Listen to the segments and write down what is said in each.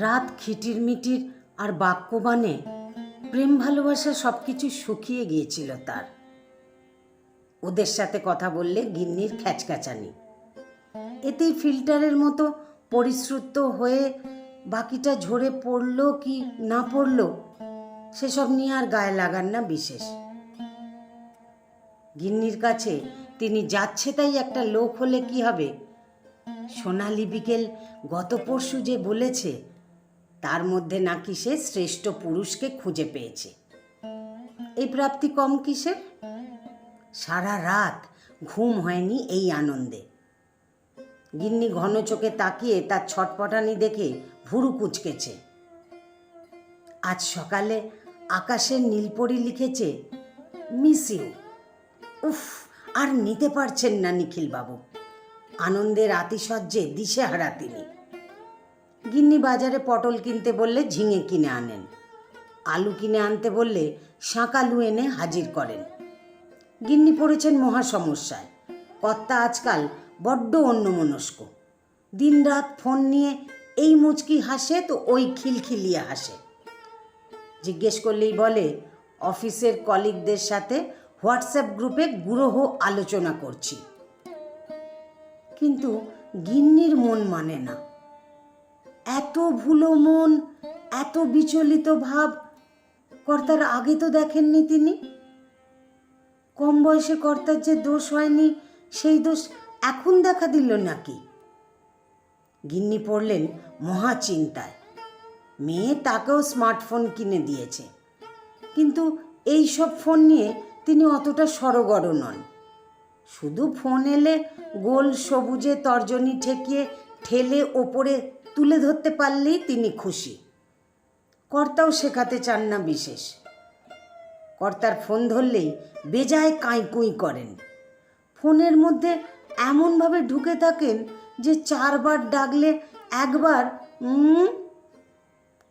রাত খিটির মিটির আর বাক্যবাণে প্রেম ভালোবাসা সব কিছু শুকিয়ে গিয়েছিল তার। ওদের সাথে কথা বললে গিন্নির খ্যাচখ্যাচানি এতেই ফিল্টারের মতো পরিশ্রুত হয়ে বাকিটা ঝরে পড়ল কি না পড়ল, সেসব নিয়ে আর গায়ে লাগান না বিশেষ। গিন্নির কাছে তিনি যাচ্ছে তাই একটা লোক হলে কি হবে? সোনালি বিকেল গত পরশু যে বলেছে তার মধ্যে নাকি সে শ্রেষ্ঠ পুরুষকে খুঁজে পেয়েছে। এই প্রাপ্তি কম কিসের? সারা রাত ঘুম হয়নি এই আনন্দে। গিন্নি ঘন চোখে তাকিয়ে তার ছটপটানি দেখে ভুরু কুচকেছে। আজ সকালে আকাশের নীলপরি লিখেছে, মিস ইউ। উফ, আর নিতে পারছেন না নিখিলবাবু। আনন্দের আতিশয্যে দিশেহারা তিনি। গিন্নি বাজারে পটল কিনতে বললে ঝিঙে কিনে আনেন। আলু কিনে আনতে বললে শাঁকালু এনে হাজির করেন। গিন্নি পড়েছেন মহা সমস্যায় কর্তা আজকাল বড্ড অন্যমনস্ক। দিনরাত ফোন নিয়ে এই মুচকি হাসে তো ওই খিলখিলিয়ে হাসে। জিজ্ঞেস করলেই বলে, অফিসের কলিগদের সাথে হোয়াটসঅ্যাপ গ্রুপে গুরহ আলোচনা করছি। কিন্তু গিন্নির মন মানে না। এত ভুলো মন, এত বিচলিত ভাব। কর্তার আগে তো দেখেননি তিনি। কম বয়সে কর্তার যে দোষ হয়নি, সেই দোষ এখন দেখা দিল নাকি? গিন্নি পড়লেন মহা চিন্তায়। মেয়ে তাকেও স্মার্টফোন কিনে দিয়েছে। কিন্তু এই সব ফোন নিয়ে তিনি অতটা সরগর নন। শুধু ফোন এলে গোল সবুজে তর্জনী ঠেকিয়ে ঠেলে ওপরে তুলে ধরতে পারলেই তিনি খুশি। কর্তাও শেখাতে চান না বিশেষ। কর্তার ফোন ধরলেই বেজায় কাঁইকুই করেন। ফোনের মধ্যে এমনভাবে ঢুকে থাকেন যে চারবার ডাকলে একবার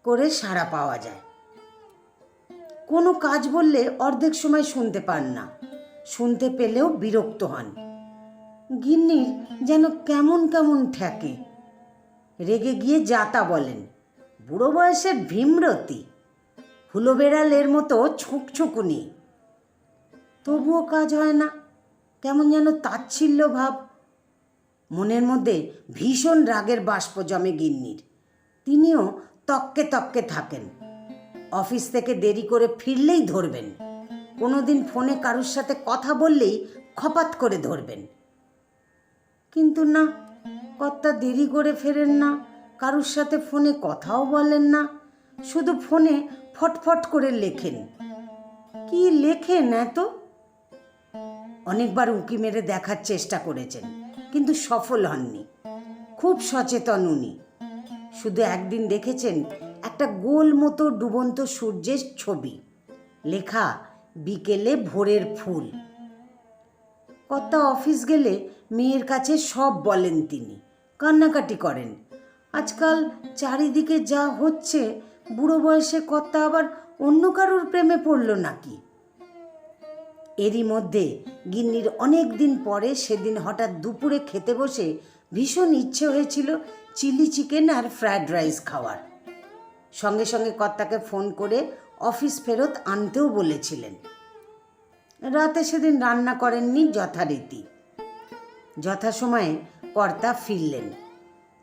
করে সাড়া পাওয়া যায়। কোনো কাজ বললে অর্ধেক সময় শুনতে পান না। শুনতে পেলেও বিরক্ত হন। গিন্নির যেন কেমন কেমন ঠেকে। রেগে গিয়ে যাতা বলেন। বুড়ো বয়সের ভীমরতি। হুলো বেড়ালের মতো ছুকছুকুনি। তবুও কাজ হয় না। কেমন যেন তাচ্ছিল্য ভাব। মনের মধ্যে ভীষণ রাগের বাষ্প জমে গিন্নির। তিনিও তককে তককে থাকেন। অফিস থেকে দেরি করে ফিরলেই ধরবেন। কোনোদিন ফোনে কারুর সাথে কথা বললেই খপাত করে ধরবেন। কিন্তু না কর্তা দেরি করে ফেরেন না, কারুর সাথে ফোনে কথাও বলেন না, শুধু ফোনে ফটফট করে লেখেন। কি লেখেন এত? অনেকবার উঁকি মেরে দেখার চেষ্টা করেছেন, কিন্তু সফল হননি। খুব সচেতন উনি। শুধু একদিন দেখেছেন, একটা গোল মতো ডুবন্ত সূর্যের ছবি। লেখা, বিকেলে ভোরের ফুল। কর্তা অফিস গেলে মেয়ের কাছে সব বলেন তিনি। কান্নাকাটি করেন। আজকাল চারিদিকে যা হচ্ছে, বুড়ো বয়সে কর্তা আবার অন্য কারোর প্রেমে পড়ল নাকি? এরই মধ্যে গিন্নির অনেক দিন পরে সেদিন হঠাৎ দুপুরে খেতে বসে ভীষণ ইচ্ছে হয়েছিল চিলি চিকেন আর ফ্রায়েড রাইস খাওয়ার। সঙ্গে সঙ্গে কর্তাকে ফোন করে অফিস ফেরত আনতেও বলেছিলেন। রাতে সেদিন রান্না করেননি যথারীতি। যথাসময়ে কর্তা ফিরলেন।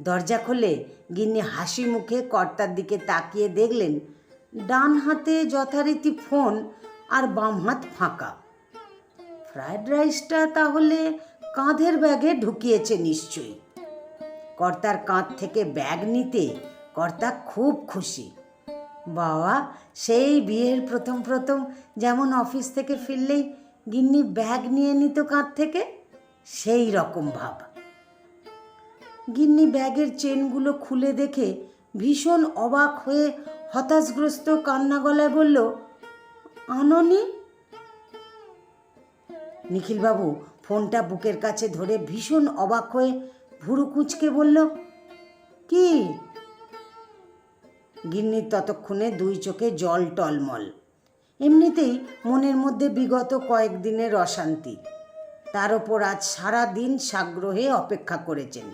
দরজা খুলে গিন্নি হাসি মুখে কর্তার দিকে তাকিয়ে দেখলেন, ডান হাতে যথারীতি ফোন আর বাম হাত ফাঁকা। ফ্রায়েড রাইসটা তাহলে কাঁধের ব্যাগে ঢুকিয়েছে নিশ্চয়ই। কর্তার কাঁধ থেকে ব্যাগ নিতে কর্তা খুব খুশি। বাবা, সেই বিয়ের প্রথম প্রথম যেমন অফিস থেকে ফিরলেই গিন্নি ব্যাগ নিয়ে নিত কাঁধ থেকে? সেই রকম ভাব। গিন্নি ব্যাগের চেনগুলো খুলে দেখে ভীষণ অবাক হয়ে হতাশগ্রস্ত কান্না গলায় বলল, আননি? নিখিলবাবু ফোনটা বুকের কাছে ধরে ভীষণ অবাক হয়ে ভুরু কুঁচকে বলল, কি? গিন্নির ততক্ষণে দুই চোখে জল টলমল। এমনিতেই মনের মধ্যে বিগত কয়েকদিনের অশান্তি। তার ওপর আজ সারা দিন সাগ্রহে অপেক্ষা করেছেন।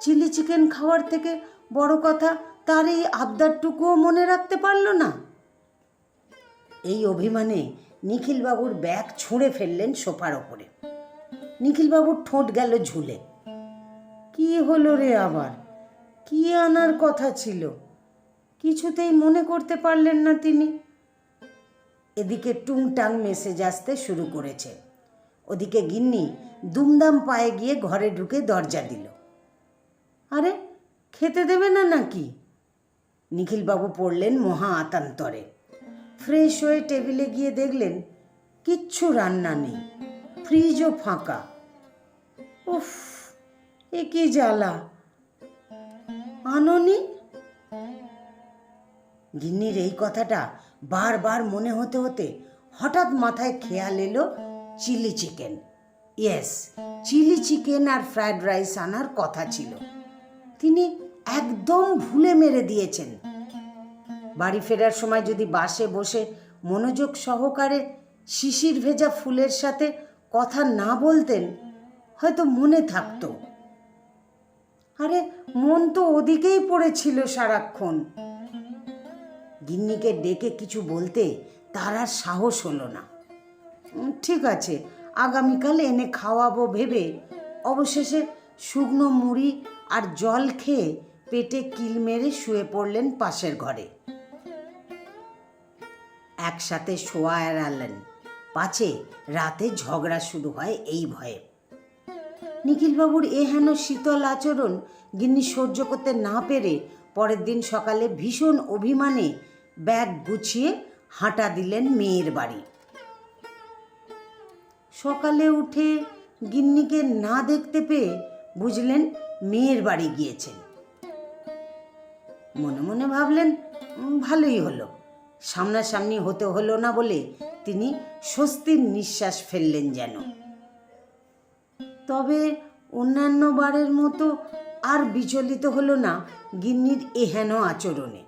চিলি চিকেন খাওয়ার থেকে বড় কথা, তার এই আবদারটুকুও মনে রাখতে পারল না। এই অভিমানে নিখিলবাবুর ব্যাগ ছুঁড়ে ফেললেন সোফার ওপরে। নিখিলবাবুর ঠোঁট গেল ঝুলে। কি হলো রে আবার? কি আনার কথা ছিল? কিছুতেই মনে করতে পারলেন না তিনি? এদিকে টুংটাং মেসেজ আসতে শুরু করেছে। ওদিকে গিন্নি দুমদাম পায়ে গিয়ে ঘরে ঢুকে দরজা দিল। আরে, খেতে দেবে না নাকি? নিখিলবাবু পড়লেন মহা আতান্তরে। ফ্রেশ হয়ে টেবিলে গিয়ে দেখলেন কিচ্ছু রান্না নেই, ফ্রিজও ফাঁকা। উফ, এ কি জ্বালা। আননি? গিন্নির এই কথাটা বারবার মনে হতে হতে হঠাৎ মাথায় খেয়াল এলো chilli chicken. Yes chilli chicken আর ফ্রায়েড রাইস আনার কথা ছিল। তিনি একদম ভুলে মেরে দিয়েছেন। বাড়ি ফেরার সময় যদি বাসে বসে মনোযোগ সহকারে শিশির ভেজা ফুলের সাথে কথা না বলতেন, হয়তো মনে থাকতো। আরে, মন তো ওদিকেই পড়েছিল সারাক্ষণ। গিন্নিকে ডেকে কিছু বলতে তার আর সাহস হলো না। ঠিক আছে, আগামীকাল এনে খাওয়াবো ভেবে। অবশেষে শুকনো মুড়ি আর জল খেয়ে পেটে কিল মেরে শুয়ে পড়লেন পাশের ঘরে। একসাথে শোয়া এড়ালেন। পাছে রাতে ঝগড়া শুরু হয় এই ভয়ে। নিখিলবাবুর এ হেন শীতল আচরণ গিন্নি সহ্য করতে না পেরে পরের দিন সকালে ভীষণ অভিমানে ব্যাগ গুছিয়ে হাঁটা দিলেন মেয়ের বাড়ি। সকালে উঠে গিন্নিকে না দেখতে পেয়ে বুঝলেন মেয়ের বাড়ি গিয়েছেন। মনে মনে ভাবলেন ভালোই হলো। সামনাসামনি হতে হলো না বলে তিনি স্বস্তির নিঃশ্বাস ফেললেন যেন। তবে অন্যান্য বারের মতো আর বিচলিত হলো না গিন্নির এহেন আচরণে।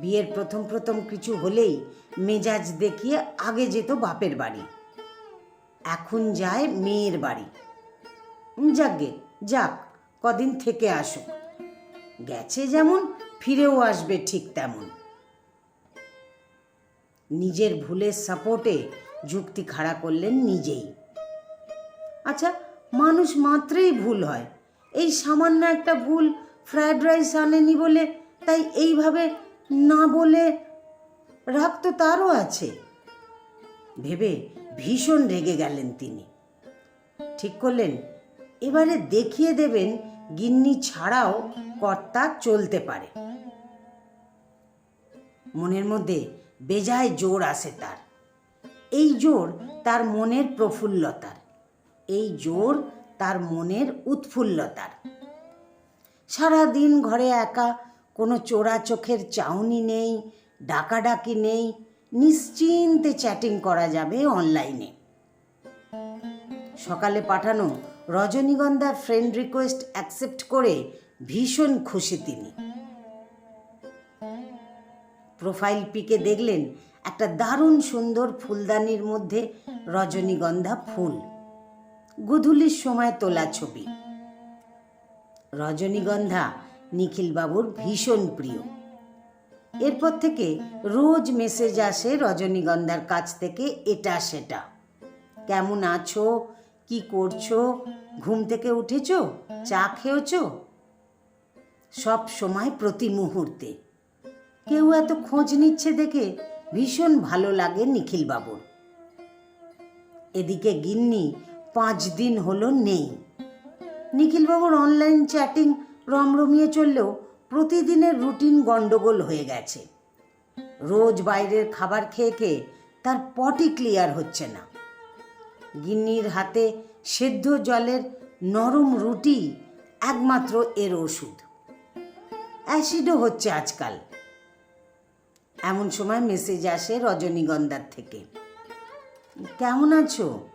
বিয়ের প্রথম প্রথম কিছু হলেই মেজাজ দেখিয়ে আগে যেত বাপের বাড়ি। এখন যায় মেয়ের বাড়ি। যাকগে যাক, কদিন থেকে আসুক। গেছে যেমন, ফিরেও আসবে ঠিক তেমন। নিজের ভুলের সাপোর্টে যুক্তি খাড়া করলেন নিজেই। আচ্ছা মানুষ মাত্রেই ভুল হয়। এই সামান্য একটা ভুল ফ্রায়েড রাইস আনেনি বলে, তাই এইভাবে না বলে রাগ তো তারও আছে। ভেবে ভীষণ রেগে গেলেন তিনি। ঠিক করলেন, এবারে দেখিয়ে দেবেন গিন্নি ছাড়াও কর্তা চলতে পারে। মনের মধ্যে বেজায় জোর আসে তার। এই জোর তার মনের প্রফুল্লতার। এই জোর তার মনের উৎফুল্লতার। সারা দিন ঘরে একা কোনো চোরা চোখের চাউনি নেই, ডাকাডাকি নেই, নিশ্চিন্তে চ্যাটিং করা যাবে অনলাইনে সকালে পাঠানো রজনীগন্ধার ফ্রেন্ড রিকোয়েস্ট অ্যাকসেপ্ট করে ভীষণ খুশি তিনি। প্রোফাইল পিকে দেখলেন একটা দারুণ সুন্দর ফুলদানির মধ্যে রজনীগন্ধা ফুল। গুধুলির সময় তোলা ছবি। রজনীগন্ধা নিখিলবাবুর ভীষণ প্রিয়। এরপর থেকে রোজ মেসেজ আসে রজনীগন্ধার কাছ থেকে, এটা সেটা। কেমন আছো? কি করছ? ঘুম থেকে উঠেছো? চা খেয়েছো? সব সময় প্রতি মুহূর্তে। কেউ এত খোঁজ নিচ্ছে দেখে ভীষণ ভালো লাগে নিখিলবাবুর। এদিকে গিন্নি পাঁচ দিন হলো নেই। নিখিলবাবুর অনলাইন চ্যাটিং রমরমিয়ে চললেও প্রতিদিনের রুটিন গন্ডগোল হয়ে গেছে। রোজ বাইরের খাবার খেয়ে খেয়ে তার পটি ক্লিয়ার হচ্ছে না। গিন্নির হাতে সেদ্ধ জলের নরম রুটি একমাত্র এর ওষুধ। অ্যাসিডও হচ্ছে আজকাল। এমন সময় মেসেজ আসে রজনীগন্ধার থেকে। কেমন আছো?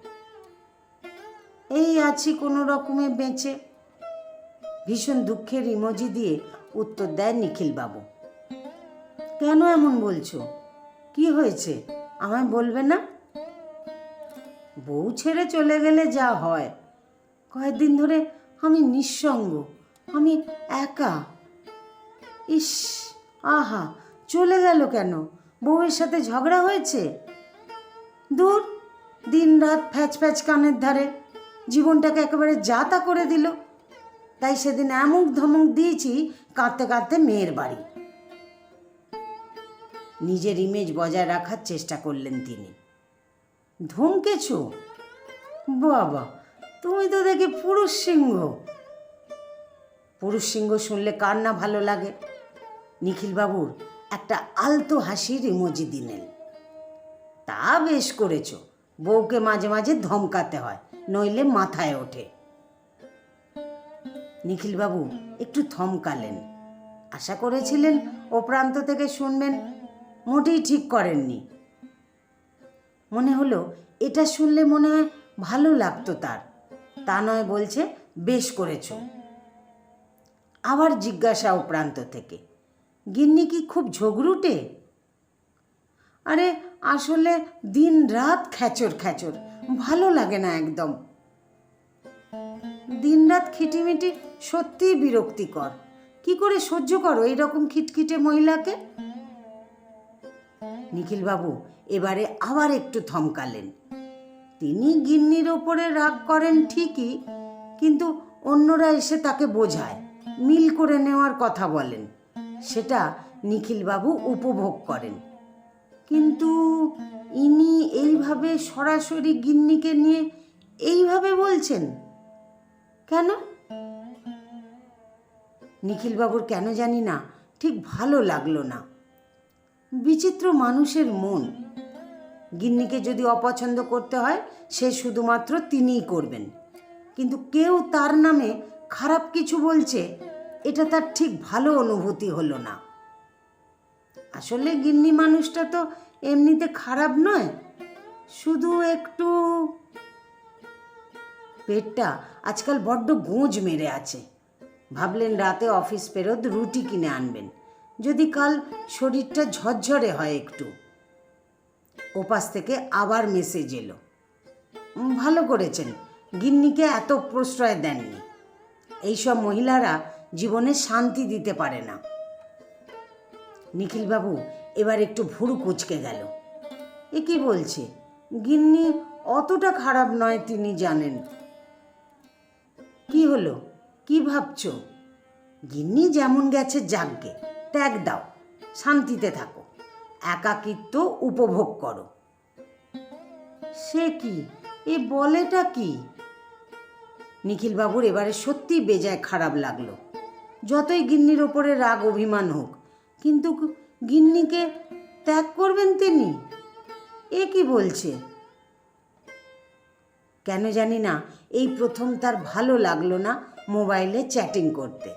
এই আছি কোনো রকমে বেঁচে। ভীষণ দুঃখের ইমোজি দিয়ে উত্তর দেয় নিখিলবাবু। কেন এমন বলছো? কি হয়েছে? আমায় বলবে না? বউ ছেড়ে চলে গেলে যা হয়। কয়েকদিন ধরে আমি নিঃসঙ্গ, আমি একা। ইস, আহা, চলে গেল কেন? বউয়ের সাথে ঝগড়া হয়েছে? দূর দিন রাত ফ্যাচ ফ্যাচ কানের ধারে, জীবনটাকে একেবারে যাতা করে দিল। তাই সেদিন এমুক ধমক দিয়েছি কাঁদতে কাঁদতে মেয়ের বাড়ি। নিজের ইমেজ বজায় রাখার চেষ্টা করলেন তিনি। ধমকেছ বাবা, তুমি তো দেখি পুরুষ সিংহ। পুরুষ সিংহ শুনলে কার না ভালো লাগে? নিখিলবাবুর একটা আলতো হাসির ইমোজি দিলেন। তা বেশ করেছ, বউকে মাঝে মাঝে ধমকাতে হয়, নইলে মাথায় ওঠে। নিখিলবাবু, একটু থমকালেন। আশা করেছিলেন ও প্রান্ত থেকে শুনবেন, মোটেই ঠিক করেননি। মনে হলো, এটা শুনলে মনে হয় ভালো লাগতো তার। তা নয় বলছে, বেশ করেছ। আবার জিজ্ঞাসা ও প্রান্ত থেকে, গিন্নি কি খুব ঝগড়ুটে? আরে, আসলে দিন রাত খ্যাচর খ্যাচর, ভালো লাগে না একদম। দিনরাত খিটিমিটি সত্যিই বিরক্তিকর। কি করে সহ্য করো এইরকম খিটখিটে মহিলাকে? নিখিলবাবু, এবারে আবার একটু থমকালেন। তিনি গিন্নির ওপরে রাগ করেন ঠিকই, কিন্তু অন্যরা এসে তাকে বোঝায়, মিল করে নেওয়ার কথা বলেন। সেটা নিখিলবাবু উপভোগ করেন। কিন্তু ইনি এইভাবে সরাসরি গিন্নিকে নিয়ে এইভাবে বলছেন? কেন? নিখিলবাবুর কেন জানি না, ঠিক ভালো লাগল না। বিচিত্র মানুষের মন। গিন্নিকে যদি অপছন্দ করতে হয়, সে শুধুমাত্র তিনিই করবেন। কিন্তু কেউ তার নামে খারাপ কিছু বলছে, এটা তার ঠিক ভালো অনুভূতি হলো না। আসলে গিন্নি মানুষটা তো এমনিতে খারাপ নয়, শুধু একটু পেটটা আজকাল বড্ড গোঁজ মেরে আছে। ভাবলেন রাতে অফিস ফেরত রুটি কিনে আনবেন। যদি কাল শরীরটা ঝরঝরে হয় একটু। ওপাশ থেকে আবার মেসেজ এলো। ভালো করেছেন। গিন্নিকে এত প্রশ্রয় দেননি। এইসব মহিলারা জীবনে শান্তি দিতে পারে না। নিখিলবাবু এবার একটু ভুরু কুচকে গেল। এ কি বলছে? গিন্নি অতটা খারাপ নয় তিনি জানেন। কি হলো? কি ভাবছ? গিন্নি যেমন গেছে যাকগে ত্যাগ দাও, শান্তিতে থাকো। একাকিত্ব উপভোগ করো। সে কি? এ বলেটা কি? নিখিলবাবুর এবারে সত্যি বেজায় খারাপ লাগল। যতই গিন্নির ওপরে রাগ, অভিমান হোক, কিন্তু গিন্নিকে ত্যাগ করবেন তিনি? এ কি বলছে? কেন জানি না, এই প্রথম তার ভালো লাগল না মোবাইলে চ্যাটিং করতে।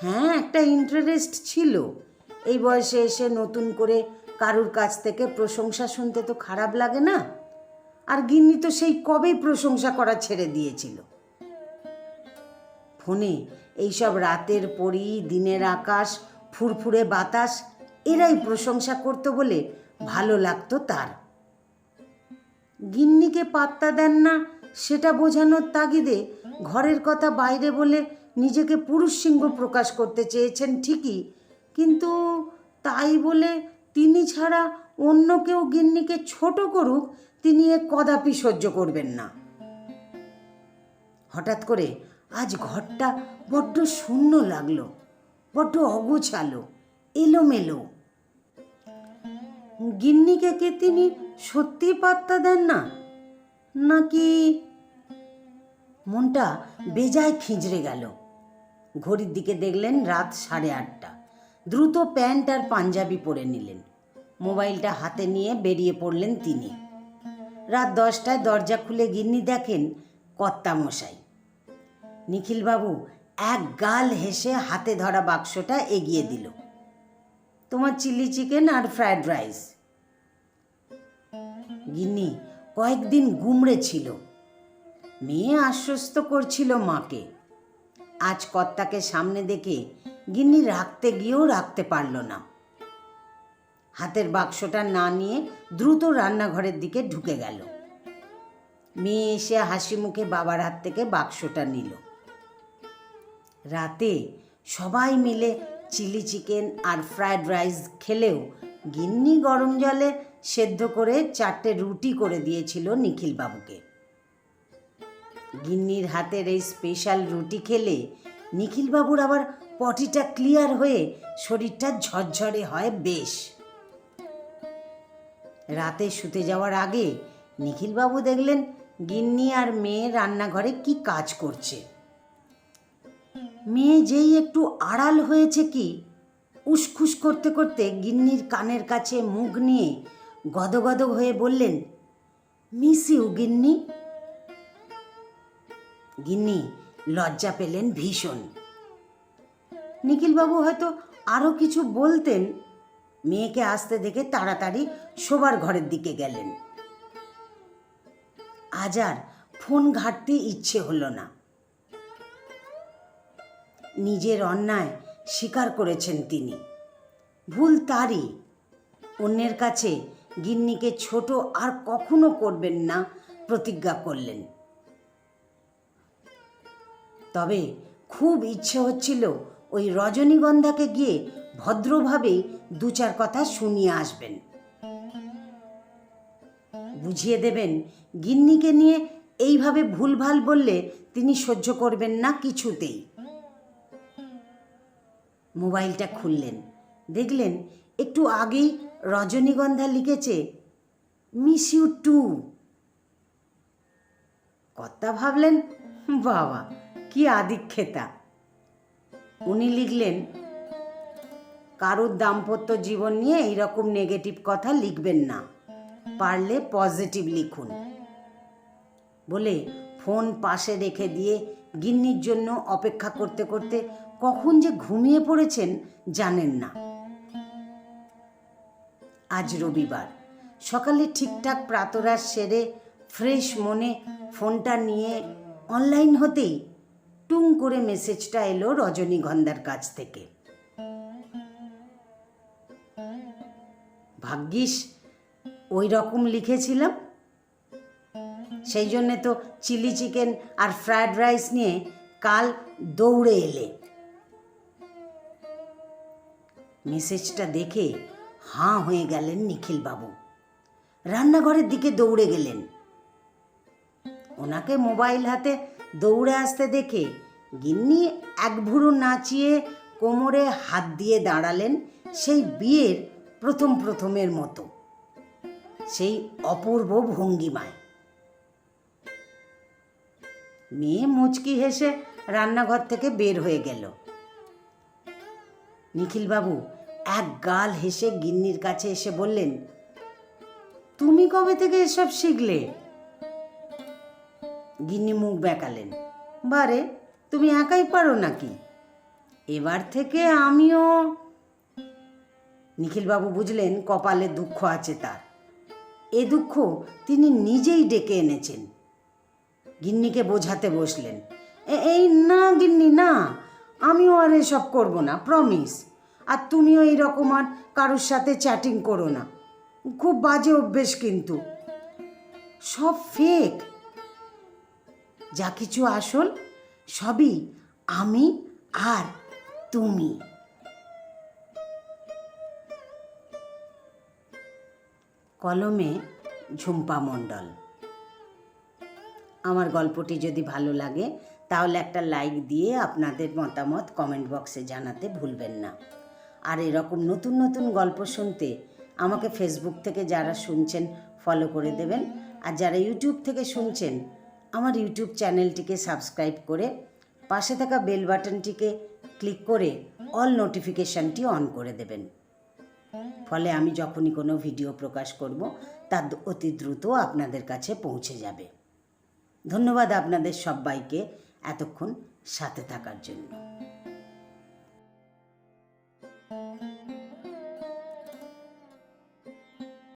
হ্যাঁ একটা ইন্টারেস্ট ছিল। এই বয়সে এসে নতুন করে কারুর কাছ থেকে প্রশংসা শুনতে তো খারাপ লাগে না? আর গিন্নি তো সেই কবেই প্রশংসা করা ছেড়ে দিয়েছিল। ফোনে এইসব রাতের পরি, দিনের আকাশ, ফুরফুরে বাতাস, এরাই প্রশংসা করতো বলে ভালো লাগতো তার। গিন্নিকে পাত্তা দেন না, সেটা বোঝানোর তাগিদে ঘরের কথা বাইরে বলে নিজেকে পুরুষ সিংহ প্রকাশ করতে চেয়েছেন ঠিকই, কিন্তু তাই বলে তিনি ছাড়া অন্য কেউ গিন্নিকে ছোট করুক, তিনি এ কদাপি সহ্য করবেন না। হঠাৎ করে আজ ঘরটা বড্ড শূন্য লাগল, বড্ড অগোছালো, এলোমেলো। গিন্নিকে কি তিনি সত্যি পাত্তা দেন না? নাকি মনটা বেজায় খিঁজড়ে গেল। ঘড়ির দিকে দেখলেন রাত সাড়ে আটটা। দ্রুত প্যান্ট আর পাঞ্জাবি পরে নিলেন। মোবাইলটা হাতে নিয়ে বেরিয়ে পড়লেন তিনি। রাত দশটায় দরজা খুলে গিন্নি দেখেন কর্তামশাই। নিখিলবাবু এক গাল হেসে হাতে ধরা বাক্সটা এগিয়ে দিল। তোমার চিলি চিকেন আর ফ্রায়েড রাইস। গিন্নি কয়েকদিন গুমড়ে ছিল। মেয়ে আশ্বস্ত করছিল মাকে। আজ কর্তাকে সামনে দেখে গিন্নি রাখতে গিয়েও রাখতে পারল না। হাতের বাক্সটা না নিয়ে দ্রুত রান্নাঘরের দিকে ঢুকে গেল। মেয়ে এসে হাসি মুখে বাবার হাত থেকে বাক্সটা নিল। রাতে সবাই মিলে চিলি চিকেন আর ফ্রায়েড রাইস খেলেও গিন্নি গরম জলে সেদ্ধ করে চারটে রুটি করে দিয়েছিল নিখিলবাবুকে। গিন্নির হাতের এই স্পেশাল রুটি খেলে নিখিলবাবুর আবার পটিটা ক্লিয়ার হয়ে শরীরটা ঝরঝরে হয় বেশ। রাতে শুতে যাওয়ার আগে নিখিলবাবু দেখলেন গিন্নি আর মেয়ে রান্নাঘরে কি কাজ করছে। মেয়ে যেই একটু আড়াল হয়েছে কি, উসখুস করতে করতে গিন্নির কানের কাছে মুখ নিয়ে গদগদ হয়ে বললেন মিস ইউ গিন্নি গিন্নি, লজ্জা পেলেন ভীষণ। নিখিলবাবু হয়তো আরও কিছু বলতেন। মেয়েকে আসতে দেখে তাড়াতাড়ি শোবার ঘরের দিকে গেলেন। আজ আর ফোন ঘাটতে ইচ্ছে হলো না। নিজের অন্যায় স্বীকার করেছেন তিনি। ভুল তারই। অন্যের কাছে গিন্নিকে ছোট আর কখনো করবেন না প্রতিজ্ঞা করলেন। তবে খুব ইচ্ছে হচ্ছিল ওই রজনীগন্ধাকে গিয়ে ভদ্রভাবেই দু চার কথা শুনিয়ে আসবেন। বুঝিয়ে দেবেন, গিন্নিকে নিয়ে এইভাবে ভুলভাল বললে তিনি সহ্য করবেন না কিছুতেই। মোবাইলটা খুললেন, দেখলেন একটু আগেই রজনীগন্ধা লিখেছে মিস ইউ টু কর্তা ভাবলেন, বাবা কি আদিক্ষেতা? উনি লিখলেন, কারুর দাম্পত্য জীবন নিয়ে এইরকম নেগেটিভ কথা লিখবেন না। পারলে পজিটিভ লিখুন। বলে ফোন পাশে রেখে দিয়ে গিন্নির জন্য অপেক্ষা করতে করতে কখন যে ঘুমিয়ে পড়েছেন জানেন না। আজ রবিবার। সকালে ঠিকঠাক প্রাতরাশ সেরে ফ্রেশ মনে ফোনটা নিয়ে অনলাইন হতেই টুং করে মেসেজটা এলো রজনীগন্ধার কাছ থেকে। ভাগ্যিস, ওই রকম লিখেছিলাম। সেই জন্যে তো চিলি চিকেন আর ফ্রায়েড রাইস নিয়ে কাল দৌড়ে এলে। মেসেজটা দেখে হাঁ হয়ে গেলেন নিখিলবাবু। রান্নাঘরের দিকে দৌড়ে গেলেন। ওনাকে মোবাইল হাতে দৌড়ে আসতে দেখে গিন্নি এক ভুরু নাচিয়ে কোমরে হাত দিয়ে দাঁড়ালেন সেই বিয়ের প্রথম প্রথমের মতো। সেই অপূর্ব ভঙ্গিমায়। মেয়ে মুচকি হেসে রান্নাঘর থেকে বের হয়ে গেল। নিখিলবাবু এক গাল হেসে গিন্নির কাছে এসে বললেন, তুমি কবে থেকে এসব শিখলে? গিন্নি মুখ বেঁকালেন। বারে, তুমি একাই পারো নাকি? এবার থেকে আমিও নিখিলবাবু বুঝলেন কপালে দুঃখ আছে তার। এ দুঃখ তিনি নিজেই ডেকে এনেছেন। গিন্নিকে বোঝাতে বসলেন, "এ- এই না গিন্নি, না, আমিও আর এসব করব না প্রমিস আর তুমিও এইরকম আর কারোর সাথে চ্যাটিং করো না। খুব বাজে অভ্যেস কিন্তু। সব ফেক যা কিছু আসল সবই আমি আর তুমি। কলমে ঝুম্পা মণ্ডল। আমার গল্পটি যদি ভালো লাগে, তাহলে একটা লাইক দিয়ে আপনাদের মতামত কমেন্ট বক্সে জানাতে ভুলবেন না। আর এরকম নতুন নতুন গল্প শুনতে আমাকে ফেসবুক থেকে যারা শুনছেন ফলো করে দেবেন। আর যারা ইউটিউব থেকে শুনছেন আমার ইউটিউব চ্যানেলটিকে সাবস্ক্রাইব করে পাশে থাকা বেল বাটনটিকে ক্লিক করে অল নোটিফিকেশানটি অন করে দেবেন। ফলে আমি যখনই কোনো ভিডিও প্রকাশ করব, তা অতি দ্রুত আপনাদের কাছে পৌঁছে যাবে। ধন্যবাদ আপনাদের সবাইকে এতক্ষণ সাথে থাকার জন্য।